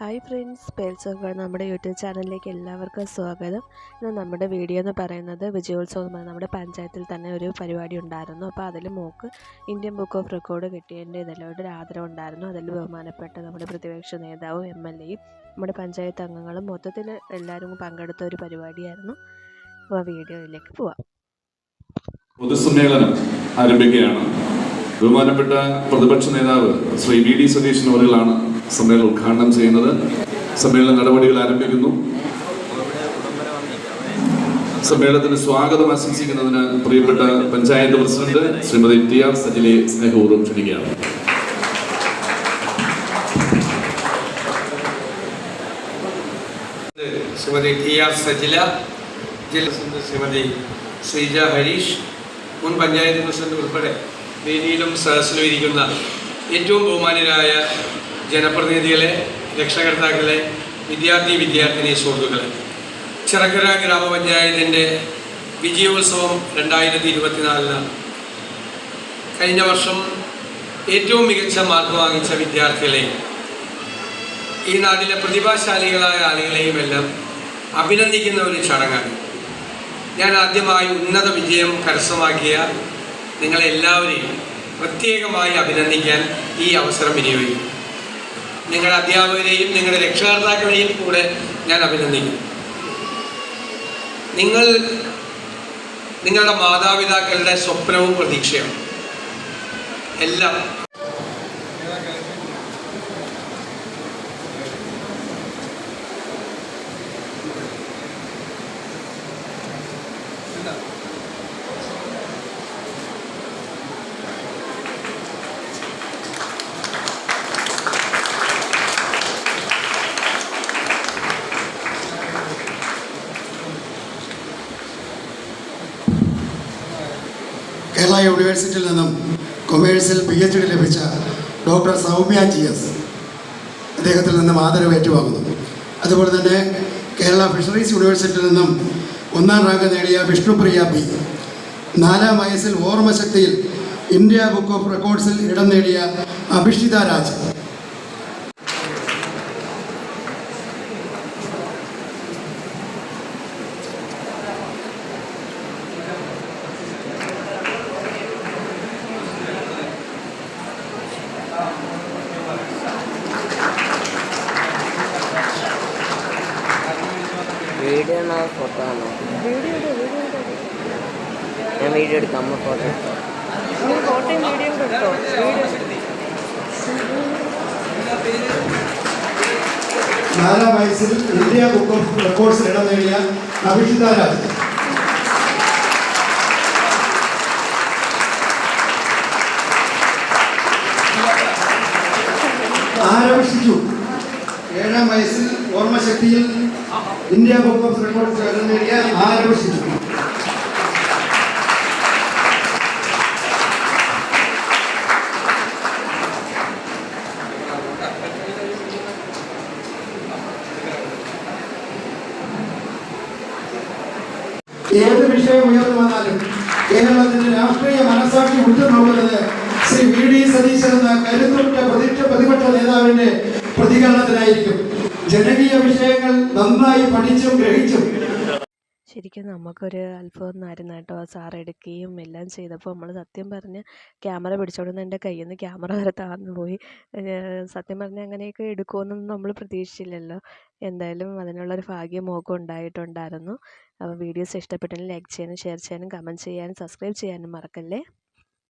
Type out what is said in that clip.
Hi friends pals of God നമ്മുടെ YouTube ചാനലിലേക്ക് എല്ലാവർക്കും സ്വാഗതം. ഇന്ന് നമ്മുടെ വീഡിയോ എന്ന് പറയുന്നത് വിജയോത്സവം നമ്മുടെ പഞ്ചായത്തിൽ തന്നെ ഒരു പരിപാടി ഉണ്ടായിരുന്നു. അപ്പോൾ അതിൽ മോക്ക് ഇന്ത്യൻ ബുക്ക് ഓഫ് റെക്കോർഡ് കിട്ടിയതിന്റെ ഇതെല്ലാം ഒരു ആദരവ് ഉണ്ടായിരുന്നു. അതിൽ ബഹുമാനപ്പെട്ട നമ്മുടെ പ്രതിപക്ഷ നേതാവും എം എൽ എയും നമ്മുടെ പഞ്ചായത്ത് അംഗങ്ങളും മൊത്തത്തിൽ എല്ലാവരും പങ്കെടുത്ത ഒരു പരിപാടിയായിരുന്നു. അപ്പോൾ വീഡിയോയിലേക്ക് പോവാം. പൊതുസമ്മേളനം ആരംഭിക്കുകയാണ്. ബഹുമാനപ്പെട്ട പ്രതിപക്ഷ നേതാവ് ശ്രീ വി ഡി സതീശൻ അവരുകളാണ് സമ്മേളനം ഉദ്ഘാടനം ചെയ്യുന്നത്. സമ്മേളന നടപടികൾ ആരംഭിക്കുന്നു. സമ്മേളനത്തിന് സ്വാഗതം ആശംസിക്കുന്നതിന് പ്രിയപ്പെട്ട panchayat president Shrimati T R സജിലെ സ്നേഹപൂർവം ക്ഷണിക്കുകയാണ്. ശ്രീമതി ടി ആർ സജില ജില്ലാ ശ്രീമതി ശ്രീജ ഹരീഷ് മുൻ പഞ്ചായത്ത് പ്രസിഡന്റ് ഉൾപ്പെടെ വേദിയിലും സദസ്സിലും ഇരിക്കുന്ന ഏറ്റവും ബഹുമാന്യരായ ജനപ്രതിനിധികളെ രക്ഷകർത്താക്കളെ വിദ്യാർത്ഥി വിദ്യാർത്ഥിനി സുഹൃത്തുക്കളെ. ചിറക്കര ഗ്രാമപഞ്ചായത്തിന്റെ വിജയോത്സവം രണ്ടായിരത്തി ഇരുപത്തിനാലിനാണ് കഴിഞ്ഞ വർഷം ഏറ്റവും മികച്ച മാർക്ക് വാങ്ങിച്ച വിദ്യാർത്ഥികളെയും ഈ നാട്ടിലെ പ്രതിഭാശാലികളായ ആളുകളെയും എല്ലാം അഭിനന്ദിക്കുന്ന ഒരു ചടങ്ങാണ്. ഞാൻ ആദ്യമായി ഉന്നത വിജയം കരസ്ഥമാക്കിയ നിങ്ങളെല്ലാവരെയും പ്രത്യേകമായി അഭിനന്ദിക്കാൻ ഈ അവസരം വിനിയോഗിക്കും. നിങ്ങളുടെ അധ്യാപകരെയും നിങ്ങളുടെ രക്ഷകർത്താക്കളെയും കൂടെ ഞാൻ അഭിനന്ദിക്കുന്നു നിങ്ങൾ നിങ്ങളുടെ മാതാപിതാക്കളുടെ സ്വപ്നവും പ്രതീക്ഷയാണ് എല്ലാം കേരള യൂണിവേഴ്സിറ്റിയിൽ നിന്നും കൊമേഴ്സിൽ പി എച്ച് ഡി ലഭിച്ച ഡോക്ടർ സൗമ്യ ജി എസ് അദ്ദേഹത്തിൽ നിന്നും ആദരവ് ഏറ്റുവാങ്ങുന്നു. അതുപോലെ തന്നെ കേരള ഫിഷറീസ് യൂണിവേഴ്സിറ്റിയിൽ നിന്നും ഒന്നാം റാങ്ക് നേടിയ വിഷ്ണുപ്രിയ ബി. നാലാം വയസ്സിൽ ഓർമ്മശക്തിയിൽ ഇന്ത്യ ബുക്ക് ഓഫ് റെക്കോർഡ്സിൽ ഇടം നേടിയ അഭിഷിത രാജ്. വീഡിയോ ആണോ. ഫോട്ടോ ആണോ ഞാൻ വീഡിയോ എടുക്കാം അമ്മ ഫോട്ടോ ഫോട്ടോയും വീഡിയോയും കൊടുത്തോ നാലാം വയസ്സിൽ ഇന്ത്യ ബുക്ക് ഓഫ് റെക്കോർഡ്സിൽ ഇടം നേടിയ അഭിഷിത രാജ് ആരംഭിച്ചു ഏഴാം വയസ്സിൽ ഓർമ്മശക്തിയിൽ ഇന്ത്യ ബുക്ക് ഓഫ് റെക്കോർഡ്സ് നേടിയ ഏത് വിഷയം ഉയർന്നു വന്നാലും കേരളത്തിന്റെ രാഷ്ട്രീയ മനസാക്ഷി ഉറ്റുനോക്കുന്നത് ശ്രീ വി ഡി സതീശൻ എന്ന കരുത്തുറ്റ പ്രതിപക്ഷ പ്രതിപക്ഷ നേതാവിന്റെ പ്രതികരണത്തിനായിരിക്കും ജനകീയ വിഷയങ്ങൾ നന്നായി പഠിച്ചും ഗ്രഹിച്ചും. ശരിക്കും നമുക്കൊരു അത്ഭുതമായിരുന്നു കേട്ടോ സാർ എടുക്കുകയും എല്ലാം ചെയ്തപ്പോൾ നമ്മൾ സത്യം പറഞ്ഞ് ക്യാമറ പിടിച്ചോടുന്ന എന്റെ കയ്യിൽ നിന്ന് ക്യാമറ വരെ താഴ്ന്നു പോയി. സത്യം പറഞ്ഞാൽ അങ്ങനെയൊക്കെ എടുക്കുമെന്നൊന്നും നമ്മൾ പ്രതീക്ഷിച്ചില്ലല്ലോ. എന്തായാലും അതിനുള്ളൊരു ഭാഗ്യം മോക്കും ഉണ്ടായിട്ടുണ്ടായിരുന്നു. അപ്പോൾ വീഡിയോസ് ഇഷ്ടപ്പെട്ടെങ്കിൽ ലൈക്ക് ചെയ്യാനും ഷെയർ ചെയ്യാനും കമന്റ് ചെയ്യാനും സബ്സ്ക്രൈബ് ചെയ്യാനും മറക്കല്ലേ?